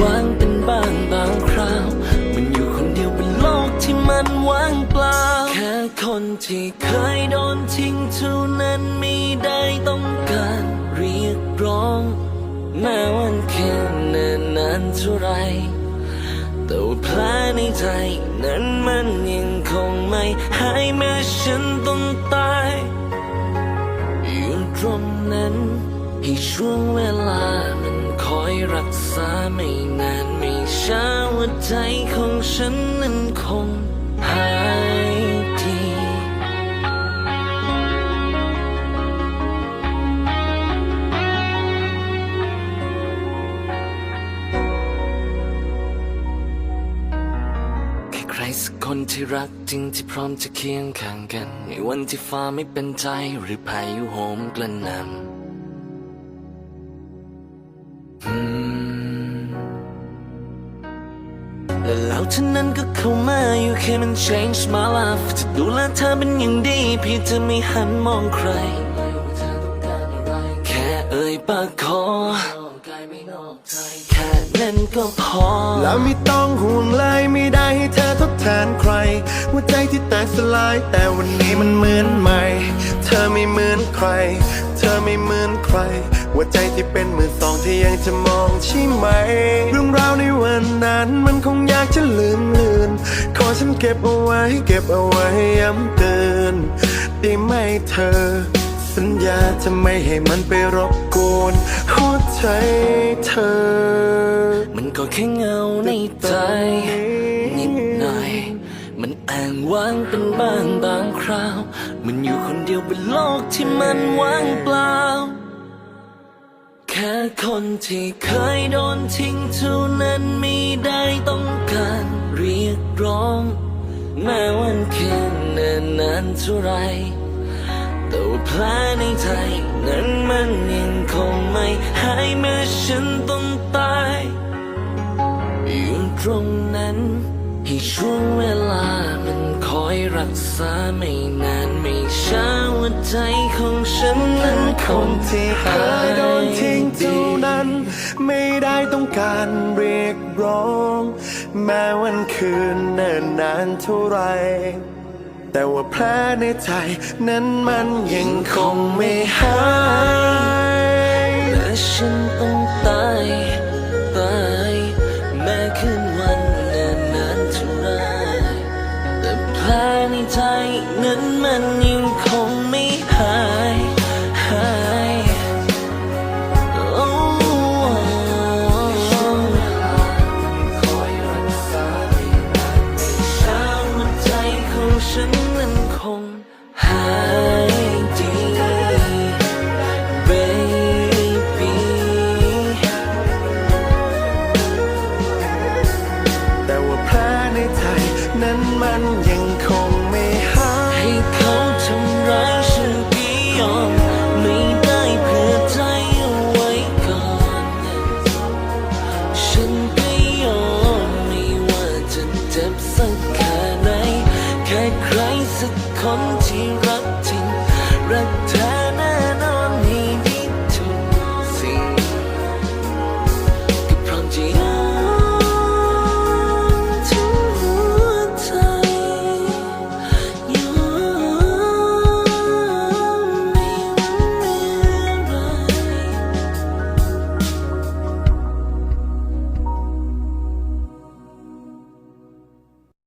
ว้างเป็นบางบางคราว มันอยู่คนเดียวบนโลกที่มันว่างเปล่า แค่คนที่เคยโดนทิ้งเท่านั้นไม่ได้ต้องการเรียกร้องแม้วันแค่เนินนานเท่าไรแต่ว่าแผลในใจนั้นมันยังคงไม่หายแม้ฉันต้องตายอยู่ตรงนั้น ให้ช่วงเวลามันคอยรักษาไม่นานไม่ช้าหัวใจของฉันนั้นคงหายดีแค่ใครสักคนที่รักจริงที่พร้อมจะเคียงข้างกัน ในวันที่ฟ้าไม่เป็นใจหรือพายุโหมกระหน่ำ และแล้วเท่านั้นก็เข้ามาอยู่แค่มัน change my life จะดูแลเธอเป็นอย่างดีเพี่จะไม่หันมองใคร แค่เอ่ยปากขอแค่นั้นก็พอ แล้วไม่ต้องห่วงเลยไม่ได้ให้เธอทดแทนใครหัวใจที่แตกสลาย แต่วันนี้มันเหมือนใหม่ เธอไม่เหมือนใคร เธอไม่เหมือนใคร หัวใจที่เป็นมือสองที่ยังจะมองใช่ไหม เรื่องราวในวันนั้นมันคงอยากจะลืมเลือนขอฉันเก็บเอาไว้ เก็บเอาไว้ย้ำเตือนได้ไหมเธอ สัญญาจะไม่ให้มันไปรบกวนหัวใจเธอ มันก็แค่เงาในใจ มันอ้างว้างเป็นบางบางคราว มันอยู่คนเดียวบนโลกที่มันว่างเปล่า แค่คนที่เคยโดนทิ้งเท่านั้นไม่ได้ต้องการเรียกร้อง แม้วันแค่เนิ่นนานเท่าไรแต่ว่าแผลในใจนั้นมันยังคงไม่หายแม้ฉันต้องตาย อยู่ตรงนั้นให้ช่วงเวลา กษาไม่นานไม่ช้าหัวใจของฉันนั้นคงที่เคยโดนทิ้งเท่านั้น ไม่ได้ต้องการเรียกร้อง แม้วันคืนเนิ่นนานเท่าไร แต่ว่าแผลในใจนั้นมันยังคงไม่หายและฉันต้องตาย คนที่รักจริงรักเธอ